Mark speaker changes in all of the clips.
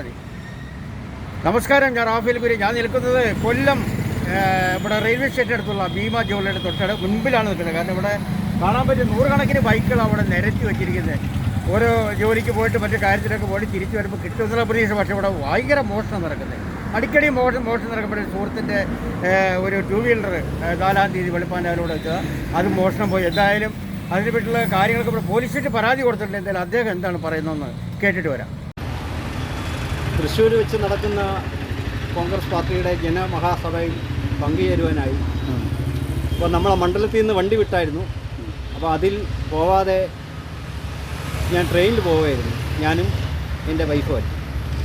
Speaker 1: മതി. നമസ്കാരം ഞാൻ റാഫേൽ കുരി ഞാൻ നിൽക്കുന്നത് കൊല്ലം ഇവിടെ റെയിൽവേ സ്റ്റേഷൻ അടുത്തുള്ള ഭീമ ജോലിയുടെ തൊട്ടട മുൻപിലാണ് നിൽക്കുന്നത്. കാരണം ഇവിടെ കാണാൻ പറ്റിയ നൂറുകണക്കിന് ബൈക്കുകൾ അവിടെ നിരത്തി വെച്ചിരിക്കുന്നത്. ഓരോ ജോലിക്ക് പോയിട്ട് മറ്റു കാര്യത്തിലൊക്കെ പോയി തിരിച്ചു വരുമ്പോൾ കിട്ടുന്നുള്ള പ്രതീക്ഷ പക്ഷേ ഇവിടെ ഭയങ്കര മോഷണം നടക്കുന്നത്. അടിക്കടി മോഷണം മോഷണം നടക്കുമ്പോൾ സുഹൃത്തിന്റെ ഒരു ടൂ വീലർ നാലാം തീയതി വെളുപ്പാന്റെ അത് മോഷണം പോയി. എന്തായാലും അതിനെ പറ്റിയുള്ള കാര്യങ്ങളൊക്കെ ഇവിടെ പോലീസ് സ്റ്റേഷൻ പരാതി കൊടുത്തിട്ടുണ്ട്. എന്തായാലും അദ്ദേഹം എന്താണ് പറയുന്നതെന്ന് കേട്ടിട്ട് വരാം.
Speaker 2: തൃശ്ശൂർ വെച്ച് നടക്കുന്ന കോൺഗ്രസ് പാർട്ടിയുടെ ജനമഹാസഭയിൽ പങ്കുചേരുവാനായി. അപ്പോൾ നമ്മളെ മണ്ഡലത്തിൽ നിന്ന് വണ്ടി വിട്ടായിരുന്നു. അപ്പോൾ അതിൽ പോവാതെ ഞാൻ ട്രെയിനിൽ പോവുമായിരുന്നു ഞാനും എന്റെ വൈഫും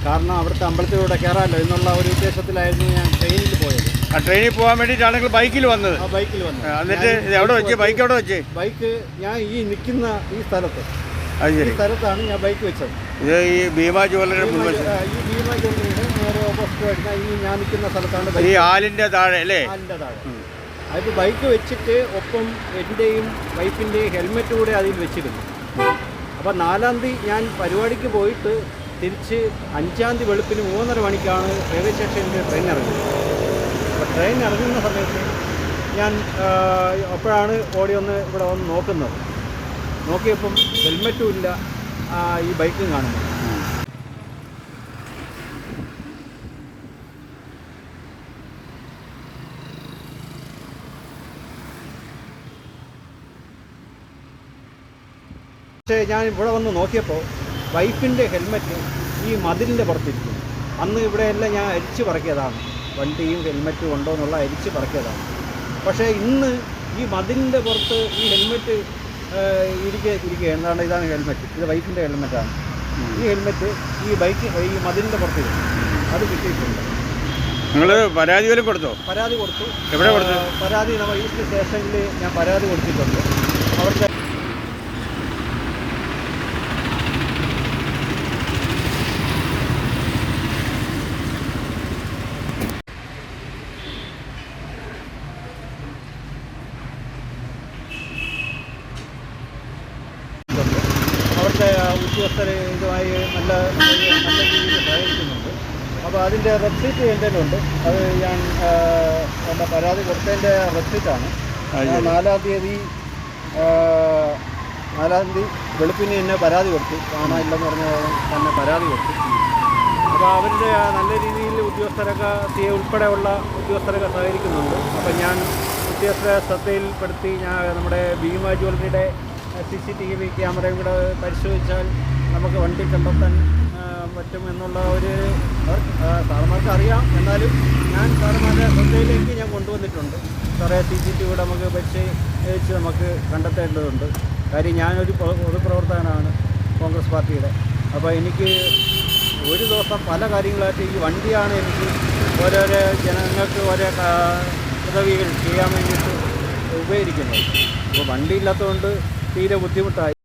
Speaker 2: കാരണം അവിടുത്തെ അമ്പലത്തിലൂടെ കയറാമല്ലോ എന്നുള്ള ഒരു ഉദ്ദേശത്തിലായിരുന്നു ഞാൻ ട്രെയിനിൽ പോയത്.
Speaker 1: ആ ട്രെയിനിൽ പോകാൻ വേണ്ടിയിട്ടാണെങ്കിൽ ബൈക്കിൽ വന്നത്?
Speaker 2: ആ ബൈക്കിൽ
Speaker 1: വന്നത്. എന്നിട്ട് എവിടെ വെച്ച്? ബൈക്ക് എവിടെ വെച്ച്?
Speaker 2: ബൈക്ക് ഞാൻ ഈ നിൽക്കുന്ന ഈ സ്ഥലത്ത്
Speaker 1: അത് ശരി.
Speaker 2: സ്ഥലത്താണ് ഞാൻ ബൈക്ക് വെച്ചത്.
Speaker 1: ഇത് ഈ ഭീമാ ജ്വല്ലറിയുടെ
Speaker 2: ഭീമ
Speaker 1: മുൻവശം
Speaker 2: ഈ ഭീമ ജ്വല്ലറിയുടെ നേരെ ഓപ്പോസിറ്റ് വരുന്ന ഈ ഞാൻ നിൽക്കുന്ന സ്ഥലത്താണ്
Speaker 1: ഈ
Speaker 2: ബൈക്ക്
Speaker 1: ആലിന്റെ താഴെ അല്ലേ?
Speaker 2: കാലിന്റെ താഴെ. അതിപ്പോൾ ബൈക്ക് വെച്ചിട്ട് ഒപ്പം എന്റെയും വൈഫിന്റെയും ഹെൽമെറ്റ് കൂടെ അതിൽ വെച്ചിരുന്നു. അപ്പോൾ നാലാം തീയതി ഞാൻ പരിപാടിക്ക് പോയിട്ട് തിരിച്ച് അഞ്ചാം തീയതി വെളുപ്പിന് മൂന്നര മണിക്കാണ് റെയിൽവേ സ്റ്റേഷനിൽ ട്രെയിൻ ഇറങ്ങുന്നത്. അപ്പോൾ ട്രെയിൻ ഇറങ്ങുന്ന സമയത്ത് ഞാൻ അപ്പോഴാണ് ഓടി ഒന്ന് ഇവിടെ വന്ന് നോക്കുന്നത്. നോക്കിയപ്പം ഹെൽമെറ്റും ഇല്ല. ഈ ബൈക്കും കാണുന്നു. പക്ഷേ ഞാൻ ഇവിടെ വന്ന് നോക്കിയപ്പോൾ വൈഫിന്റെ ഹെൽമെറ്റ് ഈ മതിലിന്റെ പുറത്തിരിക്കും അന്ന് ഇവിടെയെല്ലാം ഞാൻ അരിച്ച് പറക്കിയതാണ്. വണ്ടിയും ഹെൽമെറ്റും ഉണ്ടോ എന്നുള്ള അരിച്ച് പറക്കിയതാണ്. പക്ഷേ ഇന്ന് ഈ മതിലിന്റെ പുറത്ത് ഈ ഹെൽമെറ്റ് ഇരിക്കെ ഇരിക്കുക എന്താണ് ഇതാണ് ഹെൽമെറ്റ്? ഇത് വൈഫിന്റെ ഹെൽമെറ്റാണ്. ഈ ഹെൽമെറ്റ് ഈ ബൈക്ക് ഈ മതിലിന്റെ പുറത്ത് അത് കിട്ടിയിട്ടുണ്ട്.
Speaker 1: നിങ്ങൾ പരാതി വരെ കൊടുത്തോ?
Speaker 2: പരാതി കൊടുത്തു.
Speaker 1: എവിടെ കൊടുത്തു?
Speaker 2: പരാതി നമ്മൾ ഈസ്റ്റ് സ്റ്റേഷനിൽ ഞാൻ പരാതി കൊടുത്തിട്ടുണ്ട്. അവിടുത്തെ അവിടുത്തെ ഉദ്യോഗസ്ഥർ ഇതുമായി നല്ല നല്ല രീതിയിൽ സഹായിക്കുന്നുണ്ട് അപ്പോൾ അതിന്റെ റെസിപ്റ്റ് എന്റെ ഉണ്ട് അത് ഞാൻ എന്റെ പരാതി കൊടുത്തതിന്റെ റെസിപ്റ്റാണ്. നാലാം തീയതി നാലാം തീയതി വെളുപ്പിന് എന്നെ പരാതി കൊടുത്തു. കാണാനില്ലെന്ന് പറഞ്ഞ തന്നെ പരാതി കൊടുത്തു. അപ്പോൾ അവരുടെ നല്ല രീതിയിൽ ഉദ്യോഗസ്ഥരൊക്കെ സി ഉൾപ്പെടെയുള്ള ഉദ്യോഗസ്ഥരൊക്കെ സഹകരിക്കുന്നുണ്ട്. അപ്പോൾ ഞാൻ ഉദ്യോഗസ്ഥരെ ശ്രദ്ധയിൽപ്പെടുത്തി ഞാൻ നമ്മുടെ ഭീമ ജ്വല്ലറിയുടെ സി സി ടി വി ക്യാമറയും കൂടെ പരിശോധിച്ചാൽ നമുക്ക് വണ്ടി കണ്ടെത്താൻ പറ്റും എന്നുള്ള ഒരു സാറന്മാർക്ക് അറിയാം. എന്നാലും ഞാൻ സാറന്മാരുടെ ശ്രദ്ധയിലേക്ക് ഞാൻ കൊണ്ടുവന്നിട്ടുണ്ട്. സാറേ സി സി ടി വിയുടെ നമുക്ക് പരിശോധിച്ച് നമുക്ക് കണ്ടെത്തേണ്ടതുണ്ട്. കാര്യം ഞാനൊരു പൊതുപ്രവർത്തകനാണ് കോൺഗ്രസ് പാർട്ടിയുടെ. അപ്പോൾ എനിക്ക് ഒരു ദിവസം പല കാര്യങ്ങളായിട്ട് ഈ വണ്ടിയാണ് എനിക്ക് ഓരോരോ ജനങ്ങൾക്ക് ഓരോ പദവികൾ ചെയ്യാൻ വേണ്ടിയിട്ട് ഉപകരിക്കുന്നത്. അപ്പോൾ വണ്ടി ഇല്ലാത്തതുകൊണ്ട് തീരെ ബുദ്ധിമുട്ടായി.